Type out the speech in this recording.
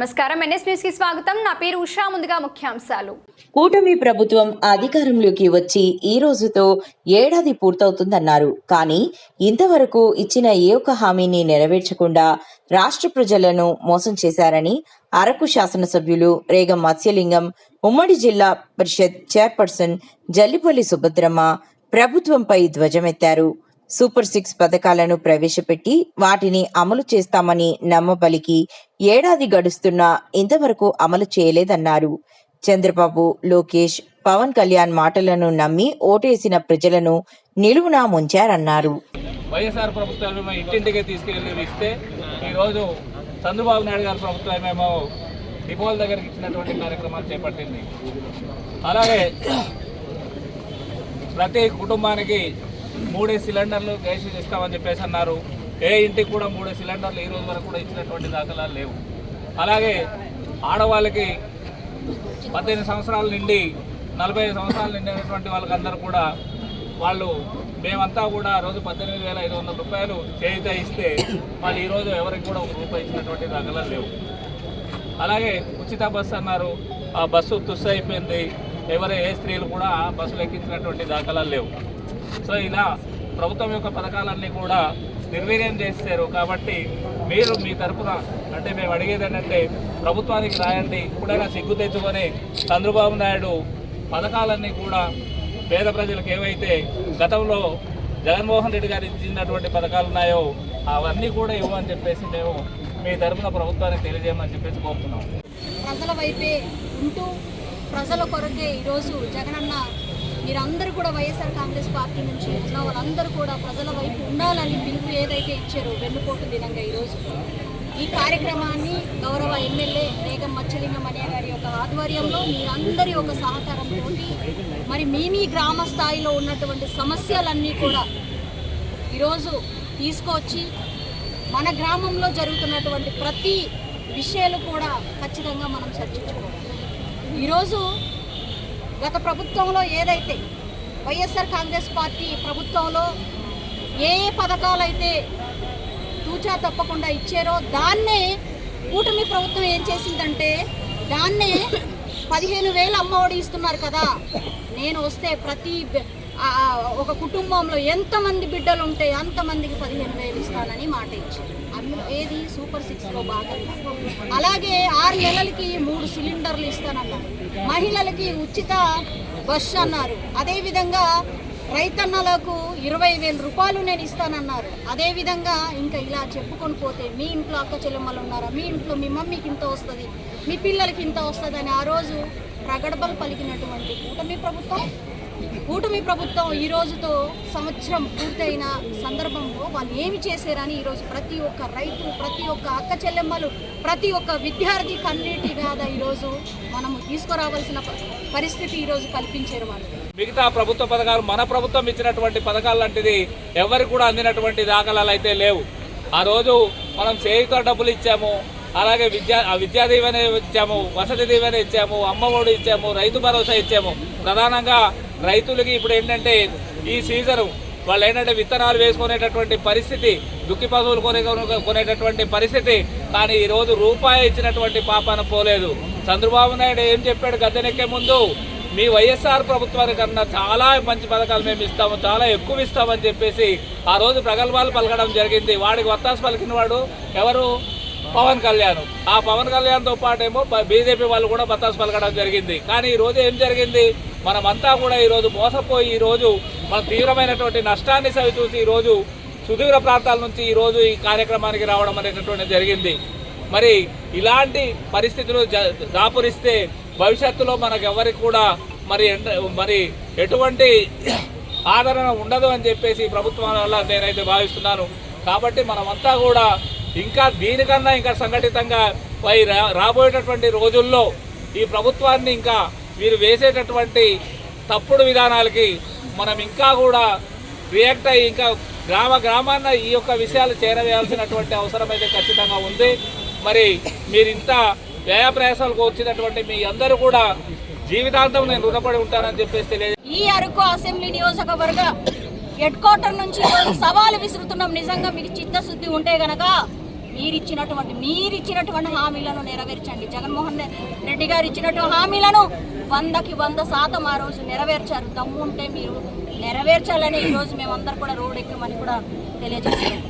నమస్కారం. ఎన్ఎస్ న్యూస్కి స్వాగతం. నా పేరు ఉషా. ముందుగా ముఖ్యాంశాలు. కూటమి ప్రభుత్వం అధికారంలోకి వచ్చి ఈ రోజుతో ఏడాది పూర్తవుతుందన్నారు. కానీ ఇంతవరకు ఇచ్చిన ఏ ఒక్క హామీని నెరవేర్చకుండా రాష్ట్ర ప్రజలను మోసం చేశారని అరకు శాసనసభ్యులు రేగం మత్స్యలింగం ఉమ్మడి జిల్లా పరిషత్ చైర్పర్సన్ జల్లిపల్లి సుభద్రమ్మ ప్రభుత్వంపై ధ్వజమెత్తారు. సూపర్ సిక్స్ పథకాలను ప్రవేశపెట్టి వాటిని అమలు చేస్తామని నమ్మబలికి ఏడాది గడుస్తున్నా ఇంతవరకు అమలు చేయలేదన్నారు. చంద్రబాబు లోకేష్ పవన్ కళ్యాణ్ మాటలను నమ్మి ఓటేసిన ప్రజలను నిలువునా ముంచారన్నారు. వైఎస్ఆర్ ప్రభుత్వం ఇంటింటికి తీసుకెళ్ళి ఇస్తే ఈరోజు చంద్రబాబు నాయుడు గారి ప్రభుత్వం ఏమో డిపోల దగ్గరికి ఇచ్చినటువంటి కార్యక్రమాలు చేపట్టింది. అలాగే ప్రతి కుటుంబానికి మూడే సిలిండర్లు గ్యాస్ ఇస్తామని చెప్పేసి అన్నారు. ఏ ఇంటికి కూడా మూడే సిలిండర్లు ఈ రోజు వరకు కూడా ఇచ్చినటువంటి దాఖలాలు లేవు. అలాగే ఆడవాళ్ళకి పద్దెనిమిది సంవత్సరాల నుండి నలభై ఐదు సంవత్సరాలు నిండినటువంటి వాళ్ళకందరూ కూడా వాళ్ళు మేమంతా కూడా రోజు పద్దెనిమిది వేల ఐదు వందల రూపాయలు చేయిత ఇస్తే వాళ్ళు ఈరోజు ఎవరికి కూడా ఒక రూపాయి ఇచ్చినటువంటి దాఖలాలు లేవు. అలాగే ఉచిత బస్సు అన్నారు. ఆ బస్సు తుస్సు అయిపోయింది. ఎవరు ఏ స్త్రీలు కూడా ఆ బస్సులు ఎక్కించినటువంటి దాఖలాలు లేవు. సో ఇలా ప్రభుత్వం యొక్క పథకాలన్నీ కూడా నిర్వీర్యం చేశారు కాబట్టి మీరు మీ తరపున అంటే మేము అడిగేది ఏంటంటే ప్రభుత్వానికి రాయండి ఇప్పుడైనా సిగ్గు తెచ్చుకొని చంద్రబాబు నాయుడు పథకాలన్నీ కూడా పేద ప్రజలకు ఏవైతే గతంలో జగన్మోహన్ రెడ్డి గారు ఇచ్చినటువంటి పథకాలు ఉన్నాయో అవన్నీ కూడా ఇవ్వమని చెప్పేసి మేము మీ తరపున ప్రభుత్వానికి తెలియజేయమని చెప్పేసి కోరుతున్నాం. ప్రజల వైపే ఉంటూ ప్రజల కొరకే ఈరోజు జగనన్న మీరందరూ కూడా వైఎస్ఆర్ కాంగ్రెస్ పార్టీ నుంచి ఉన్న వాళ్ళందరూ కూడా ప్రజల వైపు ఉండాలని పిలుపు ఏదైతే ఇచ్చారో వెన్నుపోటు దినంగా ఈరోజు. ఈ కార్యక్రమాన్ని గౌరవ ఎమ్మెల్యే రేగం మచ్చలింగం అనే గారి యొక్క ఆధ్వర్యంలో మీరందరి యొక్క సహకారంతో మరి మీ మీ గ్రామ స్థాయిలో ఉన్నటువంటి సమస్యలన్నీ కూడా ఈరోజు తీసుకొచ్చి మన గ్రామంలో జరుగుతున్నటువంటి ప్రతి విషయాలు కూడా ఖచ్చితంగా మనం చర్చించుకోవాలి. ఈరోజు గత ప్రభుత్వంలో ఏదైతే వైఎస్ఆర్ కాంగ్రెస్ పార్టీ ప్రభుత్వంలో ఏ ఏ పథకాలైతే తూచా తప్పకుండా ఇచ్చారో దాన్నే కూటమి ప్రభుత్వం ఏం చేసిందంటే దాన్నే పదిహేను వేలు అమ్మఒడి ఇస్తున్నారు కదా. నేను వస్తే ప్రతి ఒక కుటుంబంలో ఎంతమంది బిడ్డలు ఉంటే అంతమందికి పదిహేను వేలు ఇస్తానని మాట ఇచ్చారు. అందులో ఏది? సూపర్ సిక్స్లో భాగంగా అలాగే ఆరు నెలలకి మూడు సిలిండర్లు ఇస్తానన్నారు. మహిళలకి ఉచిత బస్ అన్నారు. అదేవిధంగా రైతన్నలకు ఇరవై వేల రూపాయలు నేను ఇస్తానన్నారు. అదేవిధంగా ఇంకా ఇలా చెప్పుకొని పోతే మీ ఇంట్లో అక్క చెల్లెమ్మలు ఉన్నారా? మీ ఇంట్లో మీ మమ్మీకి ఇంత వస్తుంది మీ పిల్లలకి ఇంత వస్తుంది అని ఆ రోజు ప్రగడబలు పలికినటువంటి కూటమి ప్రభుత్వం కూటమి ప్రభుత్వం ఈ రోజుతో సంవత్సరం పూర్తయిన సందర్భంలో వాళ్ళు ఏమి చేశారని ఈరోజు ప్రతి ఒక్క రైతు ప్రతి ఒక్క అక్క చెల్లెమ్మలు ప్రతి ఒక్క విద్యార్థి కన్నీటి వ్యాధ ఈరోజు మనము తీసుకురావాల్సిన పరిస్థితి ఈరోజు కల్పించారు వాళ్ళు. మిగతా ప్రభుత్వ పథకాలు మన ప్రభుత్వం ఇచ్చినటువంటి పథకాలు లాంటిది ఎవరికి కూడా అందినటువంటి దాఖలాలు అయితే లేవు. ఆ రోజు మనం చేయుత డబ్బులు ఇచ్చాము అలాగే విద్యా ఆ విద్యా దీవెన ఇచ్చాము వసతి దీవెన ఇచ్చాము అమ్మఒడి ఇచ్చాము రైతు భరోసా ఇచ్చాము. ప్రధానంగా రైతులకి ఇప్పుడు ఏంటంటే ఈ సీజను వాళ్ళు ఏంటంటే విత్తనాలు వేసుకునేటటువంటి పరిస్థితి దుక్కి పశువులు కొనే కొనేటటువంటి పరిస్థితి కానీ ఈరోజు రూపాయి ఇచ్చినటువంటి పాపాన పోలేదు చంద్రబాబు నాయుడు ఏం చెప్పాడు? గద్దెనెక్కే ముందు మీ వైఎస్ఆర్ ప్రభుత్వానికి కన్నా చాలా మంచి పథకాలు మేము ఇస్తాము చాలా ఎక్కువ ఇస్తామని చెప్పేసి ఆ రోజు ప్రగల్భాలు పలకడం జరిగింది. వాడికి వత్తాసు పలికిన వాడు ఎవరు? పవన్ కళ్యాణ్. ఆ పవన్ కళ్యాణ్తో పాటేమో బీజేపీ వాళ్ళు కూడా బత్తాసు పలకడం జరిగింది. కానీ ఈ రోజు ఏం జరిగింది? మనమంతా కూడా ఈరోజు మోసపోయి ఈరోజు మన తీవ్రమైనటువంటి నష్టాన్ని సవి చూసి ఈరోజు సుదూర ప్రాంతాల నుంచి ఈరోజు ఈ కార్యక్రమానికి రావడం అనేటటువంటి జరిగింది. మరి ఇలాంటి పరిస్థితులు జ- దాపురిస్తే భవిష్యత్తులో మనకు ఎవరికి కూడా మరి ఎండ- మరి ఎటువంటి ఆదరణ ఉండదు అని చెప్పేసి ప్రభుత్వం వల్ల నేనైతే భావిస్తున్నాను. కాబట్టి మనమంతా కూడా ఇంకా దీనికన్నా ఇంకా సంఘటితంగా పై రా- రాబోయేటటువంటి రోజుల్లో ఈ ప్రభుత్వాన్ని ఇంకా వీరు వేసేటటువంటి తప్పుడు విధానాలకి మనం ఇంకా కూడా రియాక్ట్ అయ్యి ఇంకా గ్రామ గ్రామాన్న ఈ యొక్క విషయాలు చేరవేయాల్సినటువంటి అవసరం అయితే ఖచ్చితంగా ఉంది. మరి మీరు ఇంత వ్యయ ప్రయాసాలకు వచ్చినటువంటి మీ అందరూ కూడా జీవితాంతం నేను రుణపడి ఉంటానని చెప్పేసి తెలియజే ఈ అరకు అసెంబ్లీ నియోజకవర్గ హెడ్ క్వార్టర్ నుంచి సవాలు విసురుతున్నాం. నిజంగా మీకు చిత్తశుద్ధి ఉంటే గనక మీరిచ్చినటువంటి మీరిచ్చినటువంటి హామీలను నెరవేర్చండి. జగన్మోహన్ రెడ్డి గారు ఇచ్చినటువంటి హామీలను వందకి వంద శాతం ఆ రోజు నెరవేర్చారు. దమ్ము ఉంటే మీరు నెరవేర్చాలని ఈరోజు మేమందరూ కూడా రోడ్ ఎక్కమని కూడా తెలియజేస్తున్నాం.